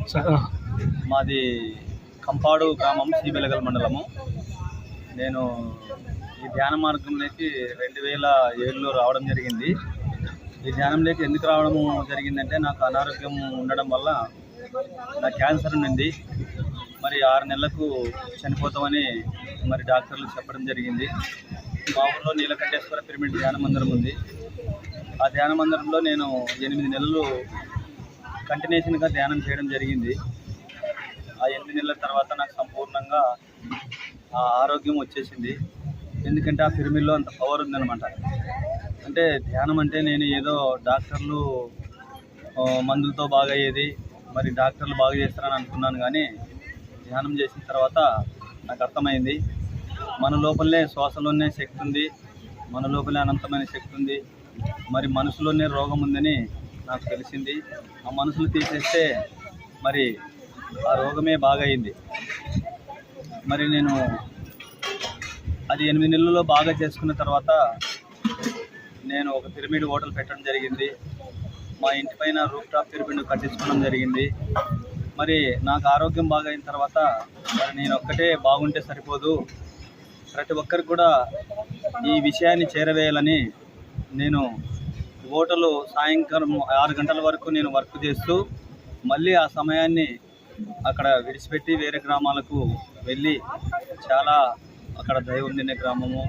కృష్ణ మాది కంపాడు గ్రామం శ్రీబెలగల్ మండలము. నేను ఈ ధ్యాన మార్గంలోకి రెండు వేల ఏడులో రావడం జరిగింది. ఈ ధ్యానంలోకి ఎందుకు రావడం జరిగిందంటే నాకు అనారోగ్యం ఉండడం వల్ల నా క్యాన్సర్ ఉండింది. మరి ఆరు నెలలకు చనిపోతామని మరి డాక్టర్లు చెప్పడం జరిగింది. మా ఊళ్ళో నీలకంఠేశ్వర పిరమిడ్ ధ్యాన మందిరం ఉంది. ఆ ధ్యాన మందిరంలో నేను ఎనిమిది నెలలు కంటిన్యూషన్గా ధ్యానం చేయడం జరిగింది. ఆ ఎనిమిది నెలల తర్వాత నాకు సంపూర్ణంగా ఆ ఆరోగ్యం వచ్చేసింది. ఎందుకంటే ఆ పిరమిడ్లో అంత పవర్ ఉందనమాట అంటే ధ్యానం అంటే నేను ఏదో డాక్టర్లు మందులతో బాగా అయ్యేది మరి డాక్టర్లు బాగా చేస్తారని అనుకున్నాను కానీ ధ్యానం చేసిన తర్వాత నాకు అర్థమైంది. మన లోపలనే శ్వాసలోనే శక్తి ఉంది మన లోపలే అనంతమైన శక్తి ఉంది మరి మనసులోనే రోగం ఉందని నాకు తెలిసింది. ఆ మనసులు తీసేస్తే మరి ఆ రోగమే బాగయింది. మరి నేను అది ఎనిమిది నెలల్లో బాగా చేసుకున్న తర్వాత నేను ఒక పిరమిడ్ హోటల్ పెట్టడం జరిగింది. మా ఇంటి పైన రూప్ టాప్ పిరమిడ్ కట్టించుకోవడం జరిగింది. మరి నాకు ఆరోగ్యం బాగా అయిన తర్వాత మరి నేను ఒక్కటే బాగుంటే సరిపోదు. ప్రతి ఒక్కరికి కూడా ఈ విషయాన్ని చేరవేయాలని నేను హోటలు సాయంకాలం ఆరు గంటల వరకు నేను వర్క్ చేస్తూ మళ్ళీ ఆ సమయాన్ని అక్కడ విడిచిపెట్టి వేరే గ్రామాలకు వెళ్ళి చాలా అక్కడ దైవం తినే గ్రామము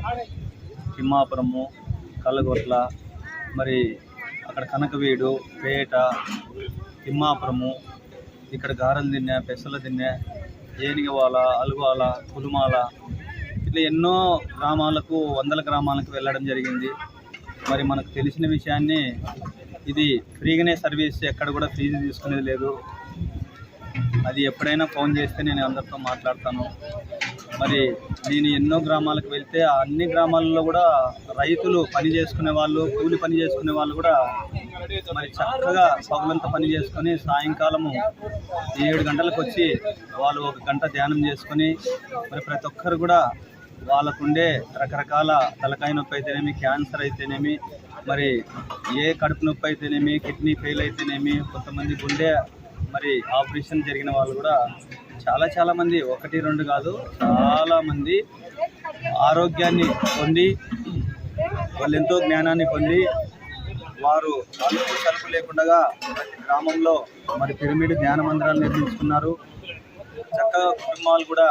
తిమ్మాపురము కళ్ళగొట్ల మరి అక్కడ కనకవీడు పేట తిమ్మాపురము ఇక్కడ గారెలు తిన్నా పెసలు తిన్నా ఏనిగవాల అలువాల పులుమాల ఇట్లా ఎన్నో గ్రామాలకు వందల గ్రామాలకు వెళ్ళడం జరిగింది. మరి మనకు తెలిసిన విషయాన్ని ఇది ఫ్రీగానే సర్వీస్ ఎక్కడ కూడా ఫీజు తీసుకునేది లేదు. అది ఎప్పుడైనా ఫోన్ చేస్తే నేను అందరితో మాట్లాడతాను. మరి నేను ఎన్నో గ్రామాలకు వెళ్తే అన్ని గ్రామాలలో కూడా రైతులు పని చేసుకునే వాళ్ళు కూలి పని చేసుకునే వాళ్ళు కూడా మరి చక్కగా పగులంతా పని చేసుకొని సాయంకాలము ఏడు గంటలకు వచ్చి వాళ్ళు ఒక గంట ధ్యానం చేసుకొని మరి ప్రతి ఒక్కరు కూడా వాళ్ళకుండే రకరకాల తలకాయ నొప్పి అయితేనేమి క్యాన్సర్ అయితేనేమి మరి ఏ కడుపు నొప్పి అయితేనేమి కిడ్నీ ఫెయిల్ అయితేనేమి కొంతమంది గుండె మరి ఆపరేషన్ జరిగిన వాళ్ళు కూడా చాలా చాలామంది ఒకటి రెండు కాదు చాలామంది ఆరోగ్యాన్ని పొంది వాళ్ళు ఎంతో జ్ఞానాన్ని పొంది వారు అలుపు కలుపు లేకుండా ప్రతి గ్రామంలో మరి పిరమిడ్ ధ్యాన మందిరాలు నిర్మించుకున్నారు. చక్కగా కుటుంబాలు కూడా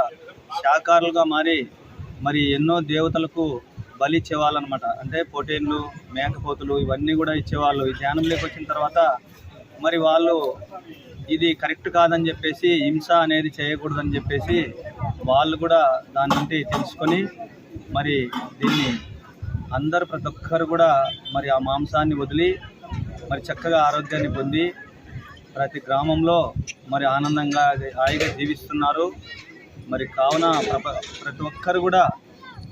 శాకారులుగా మారి మరి ఎన్నో దేవతలకు బలి ఇచ్చేవాళ్ళనమాట. అంటే పొటేన్లు మేకపోతులు ఇవన్నీ కూడా ఇచ్చేవాళ్ళు. ఈ ధ్యానంలోకి వచ్చిన తర్వాత మరి వాళ్ళు ఇది కరెక్ట్ కాదని చెప్పేసి హింస అనేది చేయకూడదని చెప్పేసి వాళ్ళు కూడా దాని నుండి తెలుసుకొని మరి దీన్ని అందరు ప్రతి ఒక్కరు కూడా మరి ఆ మాంసాన్ని వదిలి మరి చక్కగా ఆరోగ్యాన్ని పొంది ప్రతి గ్రామంలో మరి ఆనందంగా హాయిగా జీవిస్తున్నారు. మరి కావున ప్రప ప్రతి ఒక్కరు కూడా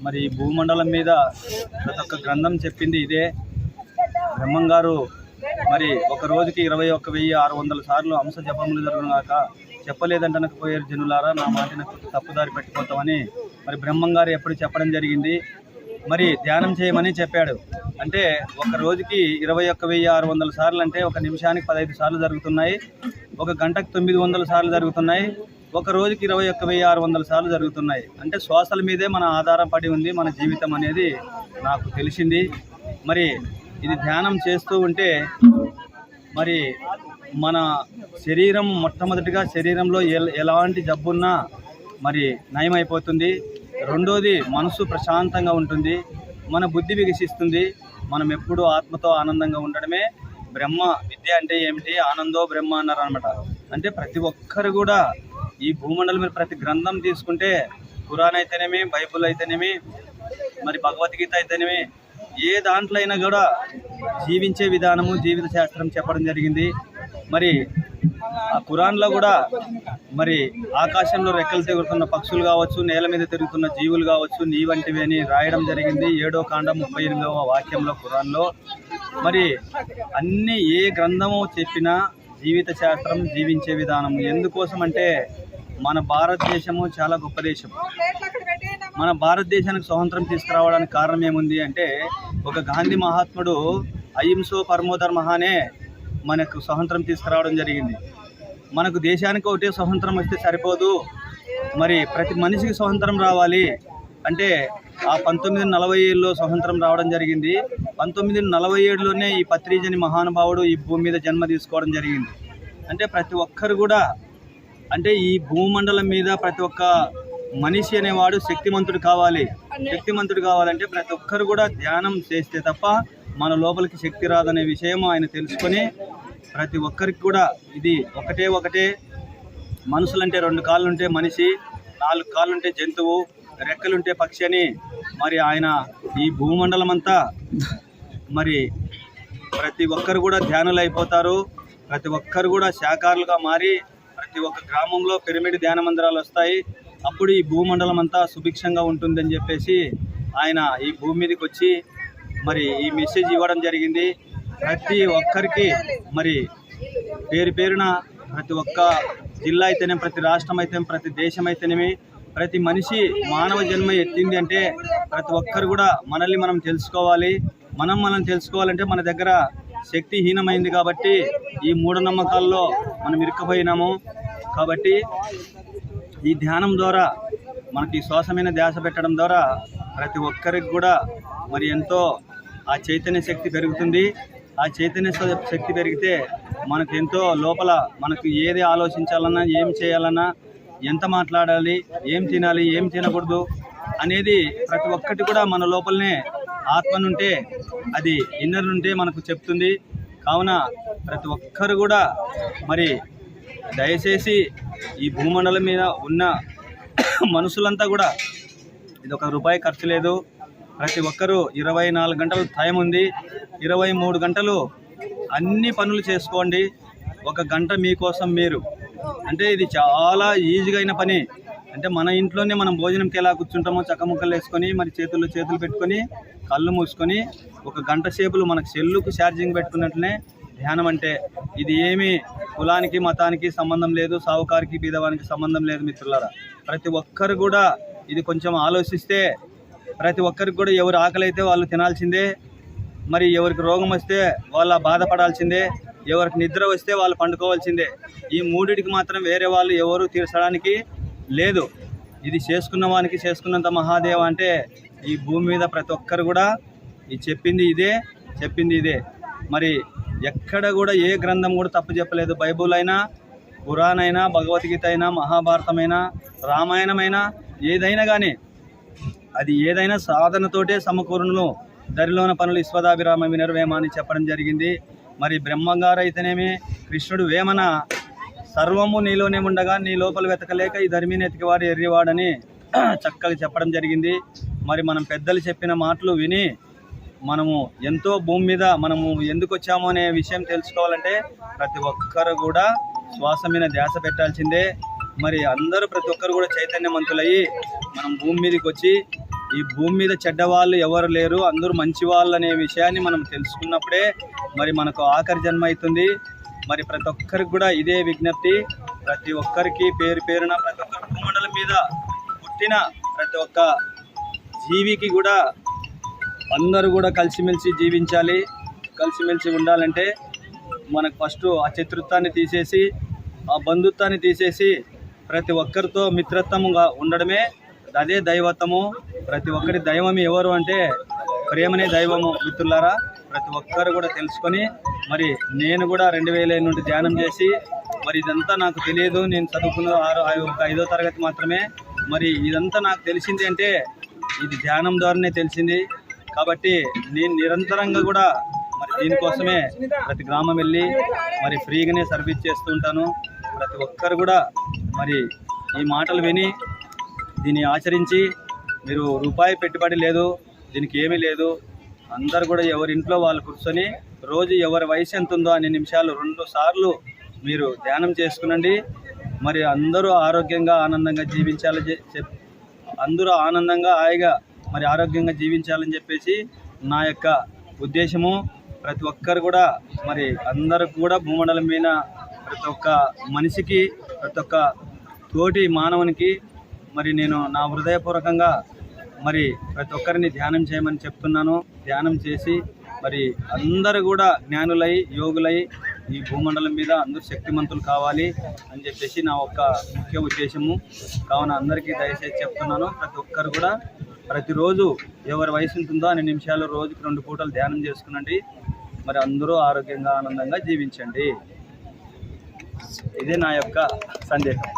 మరి భూమండలం మీద ప్రతి ఒక్క గ్రంథం చెప్పింది ఇదే. బ్రహ్మం గారు మరి ఒక రోజుకి ఇరవై ఒక్క వెయ్యి ఆరు వందల సార్లు అంశ జపములు జరుగుగాక చెప్పలేదంటనకపోయారు జనులారా నా మాటను తప్పుదారి పెట్టిపోతామని. మరి బ్రహ్మం గారు ఎప్పుడు చెప్పడం జరిగింది? మరి ధ్యానం చేయమని చెప్పాడు. అంటే ఒక రోజుకి ఇరవై ఒక్క వెయ్యి ఆరు వందల సార్లు అంటే ఒక నిమిషానికి పదహైదు సార్లు జరుగుతున్నాయి. ఒక గంటకు తొమ్మిది వందల సార్లు జరుగుతున్నాయి. ఒక రోజుకి ఇరవై ఒక్క వెయ్యి ఆరు వందల సార్లు జరుగుతున్నాయి. అంటే శ్వాసల మీదే మన ఆధారం పడి ఉంది మన జీవితం అనేది నాకు తెలిసింది. మరి ఇది ధ్యానం చేస్తూ ఉంటే మరి మన శరీరం మొట్టమొదటిగా శరీరంలో ఎలాంటి జబ్బున్నా మరి నయమైపోతుంది. రెండోది మనసు ప్రశాంతంగా ఉంటుంది. మన బుద్ధి వికసిస్తుంది. మనం ఎప్పుడూ ఆత్మతో ఆనందంగా ఉండడమే. బ్రహ్మ విద్య అంటే ఏమిటి? ఆనందో బ్రహ్మ అన్నారు అనమాట అంటే ప్రతి ఒక్కరు కూడా ఈ భూమండలం మీద ప్రతి గ్రంథం తీసుకుంటే ఖురాన్ అయితేనేమి బైబుల్ అయితేనేమి మరి భగవద్గీత అయితేనేమి ఏ దాంట్లో అయినా కూడా జీవించే విధానము జీవిత శాస్త్రం చెప్పడం జరిగింది. మరి ఆ ఖురాన్లో కూడా మరి ఆకాశంలో రెక్కలు తిరుగుతున్న పక్షులు కావచ్చు నేల మీద తిరుగుతున్న జీవులు కావచ్చు నీ వంటివి అని రాయడం జరిగింది. ఏడో కాండం ముప్పై ఎనిమిదవ వాక్యంలో ఖురాన్లో. మరి అన్ని ఏ గ్రంథము చెప్పినా జీవిత శాస్త్రం జీవించే విధానం ఎందుకోసం అంటే మన భారతదేశము చాలా గొప్ప దేశం. మన భారతదేశానికి స్వాతంత్రం తీసుకురావడానికి కారణం ఏముంది అంటే ఒక గాంధీ మహాత్ముడు అహింసో పరమోధర్మ అనే మనకు స్వాతంత్రం తీసుకురావడం జరిగింది. మనకు దేశానికి ఒకటే స్వతంత్రం వస్తే సరిపోదు. మరి ప్రతి మనిషికి స్వతంత్రం రావాలి అంటే ఆ పంతొమ్మిది నలభై ఏడులో స్వతంత్రం రావడం జరిగింది. పంతొమ్మిది నలభై ఏడులోనే ఈ పత్రిజని మహానుభావుడు ఈ భూమి మీద జన్మ తీసుకోవడం జరిగింది. అంటే ప్రతి ఒక్కరు కూడా అంటే ఈ భూమండలం మీద ప్రతి ఒక్క మనిషి అనేవాడు శక్తిమంతుడు కావాలి. శక్తిమంతుడు కావాలంటే ప్రతి ఒక్కరు కూడా ధ్యానం చేస్తే తప్ప మన లోపలికి శక్తి రాదనే విషయం ఆయన తెలుసుకొని ప్రతి ఒక్కరికి కూడా ఇది ఒకటే ఒకటే మనుషులంటే రెండు కాళ్ళుంటే మనిషి నాలుగు కాళ్ళుంటే జంతువు రెక్కలుంటే పక్షి అని మరి ఆయన ఈ భూమండలం అంతా మరి ప్రతి ఒక్కరు కూడా ధ్యానులు అయిపోతారు ప్రతి ఒక్కరు కూడా శాకారులుగా మారి ప్రతి ఒక్క గ్రామంలో పిరమిడ్ ధ్యాన మందిరాలు వస్తాయి. అప్పుడు ఈ భూమండలం అంతా సుభిక్షంగా ఉంటుందని చెప్పేసి ఆయన ఈ భూమి మీదకి వచ్చి మరి ఈ మెసేజ్ ఇవ్వడం జరిగింది. ప్రతి ఒక్కరికి మరి పేరు పేరున ప్రతి ఒక్క జిల్లా అయితేనే ప్రతి రాష్ట్రం అయితే ప్రతి దేశం అయితేనేమి ప్రతి మనిషి మానవ జన్మ ఎత్తింది అంటే ప్రతి ఒక్కరు కూడా మనల్ని మనం తెలుసుకోవాలి. మనం మనం తెలుసుకోవాలంటే మన దగ్గర శక్తిహీనమైంది కాబట్టి ఈ మూఢనమ్మకాల్లో మనం ఇరుక్కుపోయినాము. కాబట్టి ఈ ధ్యానం ద్వారా మనకి శ్వాసమైన ధ్యాస పెట్టడం ద్వారా ప్రతి ఒక్కరికి కూడా మరి ఎంతో ఆ చైతన్య శక్తి పెరుగుతుంది. ఆ చైతన్య శక్తి పెరిగితే మనకు ఎంతో లోపల మనకు ఏది ఆలోచించాలన్నా ఏం చేయాలన్నా ఎంత మాట్లాడాలి ఏం తినాలి ఏం తినకూడదు అనేది ప్రతి ఒక్కటి కూడా మన లోపలనే ఆత్మ నుంటే అది ఇన్నర్ నుంటే మనకు చెప్తుంది. కావున ప్రతి ఒక్కరు కూడా మరి దయచేసి ఈ భూమండలం మీద ఉన్న మనుషులంతా కూడా ఇది ఒక రూపాయి ఖర్చు లేదు. ప్రతి ఒక్కరూ ఇరవై నాలుగు గంటలు టైం ఉంది. ఇరవై మూడు గంటలు అన్ని పనులు చేసుకోండి. ఒక గంట మీకోసం మీరు. అంటే ఇది చాలా ఈజీగా అయిన పని. అంటే మన ఇంట్లోనే మనం భోజనంకి ఎలా కూర్చుంటామో చక్కముక్కలు వేసుకొని మరి చేతుల్లో చేతులు పెట్టుకొని కళ్ళు మూసుకొని ఒక గంట సేపులు మనకు సెల్లుకు ఛార్జింగ్ పెట్టుకున్నట్లనే ధ్యానం అంటే ఇది ఏమి కులానికి మతానికి సంబంధం లేదు సావుకారికి బీదవానికి సంబంధం లేదు మిత్రులారా. ప్రతి ఒక్కరు కూడా ఇది కొంచెం ఆలోచిస్తే ప్రతి ఒక్కరికి కూడా ఎవరు ఆకలి అయితే వాళ్ళు తినాల్సిందే మరి ఎవరికి రోగం వస్తే వాళ్ళ బాధపడాల్సిందే ఎవరికి నిద్ర వస్తే వాళ్ళు పండుకోవాల్సిందే. ఈ మూడిటికి మాత్రం వేరే వాళ్ళు ఎవరు తీర్చడానికి లేదు. ఇది చేసుకున్న వానికి చేసుకున్నంత మహాదేవ అంటే ఈ భూమి మీద ప్రతి ఒక్కరు కూడా ఈ చెప్పింది ఇదే చెప్పింది ఇదే. మరి ఎక్కడ కూడా ఏ గ్రంథం కూడా తప్పు చెప్పలేదు. బైబుల్ అయినా ఖురాన్ అయినా భగవద్గీత అయినా మహాభారతమైనా రామాయణమైనా ఏదైనా కానీ అది ఏదైనా సాధనతోటే సమకూరును దరిలోన పనులు విశ్వదాభిరామ వినర్వేమ అని చెప్పడం జరిగింది. మరి బ్రహ్మగారు అయితేనేమి కృష్ణుడు వేమన సర్వము నీలోనే ఉండగా నీ లోపల వెతకలేక ఈ ధర్మీని ఎతికివాడు ఎర్రివాడని చక్కగా చెప్పడం జరిగింది. మరి మనం పెద్దలు చెప్పిన మాటలు విని మనము ఎంతో భూమి మీద మనము ఎందుకు వచ్చాము అనే విషయం తెలుసుకోవాలంటే ప్రతి ఒక్కరు కూడా శ్వాస మీద ధ్యాస పెట్టాల్సిందే. మరి అందరూ ప్రతి ఒక్కరు కూడా చైతన్యవంతులయ్యి మనం భూమి మీదకి వచ్చి ఈ భూమి మీద చెడ్డవాళ్ళు ఎవరు లేరు అందరూ మంచి వాళ్ళు అనే విషయాన్ని మనం తెలుసుకున్నప్పుడే మరి మనకు ఆఖరి జన్మ అవుతుంది మరి ప్రతి ఒక్కరికి కూడా ఇదే విజ్ఞప్తి. ప్రతి ఒక్కరికి పేరు పేరున ప్రతి ఒక్కరి భూమండలం మీద పుట్టిన ప్రతి ఒక్క జీవికి కూడా అందరూ కూడా కలిసిమెలిసి జీవించాలి. కలిసిమెలిసి ఉండాలంటే మనకు ఫస్ట్ ఆ శత్రుత్వాన్ని తీసేసి ఆ బంధుత్వాన్ని తీసేసి ప్రతి ఒక్కరితో మిత్రత్వముగా ఉండడమే అదే దైవత్వము. ప్రతి ఒక్కరి దైవం ఎవరు అంటే ప్రేమనే దైవము మిత్రులారా. ప్రతి ఒక్కరు కూడా తెలుసుకొని మరి నేను కూడా రెండు వేల నుండి ధ్యానం చేసి మరి ఇదంతా నాకు తెలియదు. నేను చదువుకున్న ఆరో ఐదో తరగతి మాత్రమే. మరి ఇదంతా నాకు తెలిసింది అంటే ఇది ధ్యానం ద్వారానే తెలిసింది. కాబట్టి నేను నిరంతరంగా కూడా మరి దీనికోసమే ప్రతి గ్రామం వెళ్ళి మరి ఫ్రీగానే సర్వీస్ చేస్తూ ఉంటాను. ప్రతి ఒక్కరు కూడా మరి ఈ మాటలు విని దీన్ని ఆచరించి మీరు రూపాయి పెట్టుబడి లేదు దీనికి ఏమీ లేదు. అందరు కూడా ఎవరి ఇంట్లో వాళ్ళు కూర్చొని రోజు ఎవరి వయసు ఎంత ఉందో అన్ని నిమిషాలు రెండు సార్లు మీరు ధ్యానం చేసుకునండి. మరి అందరూ ఆరోగ్యంగా ఆనందంగా చెప్ అందరూ ఆనందంగా హాయిగా మరి ఆరోగ్యంగా జీవించాలని చెప్పేసి నా యొక్క ఉద్దేశము. ప్రతి ఒక్కరు కూడా మరి అందరూ కూడా భూమండలం మీద ప్రతి ఒక్క మనిషికి ప్రతి ఒక్క తోటి మానవునికి మరి నేను నా హృదయపూర్వకంగా మరి ప్రతి ఒక్కరిని ధ్యానం చేయమని చెప్తున్నాను. ధ్యానం చేసి మరి అందరూ కూడా జ్ఞానులై యోగులై ఈ భూమండలం మీద అందరూ శక్తిమంతులు కావాలి అని చెప్పేసి నా ఒక్క ముఖ్య ఉద్దేశము. కావున అందరికీ దయచేసి చెప్తున్నాను. ప్రతి ఒక్కరు కూడా ప్రతిరోజు ఎవరి వయసు ఉంటుందో అన్ని నిమిషాలు రోజుకి రెండు పూటలు ధ్యానం చేసుకునండి. మరి అందరూ ఆరోగ్యంగా ఆనందంగా జీవించండి. ఇదే నా యొక్క సందేహం.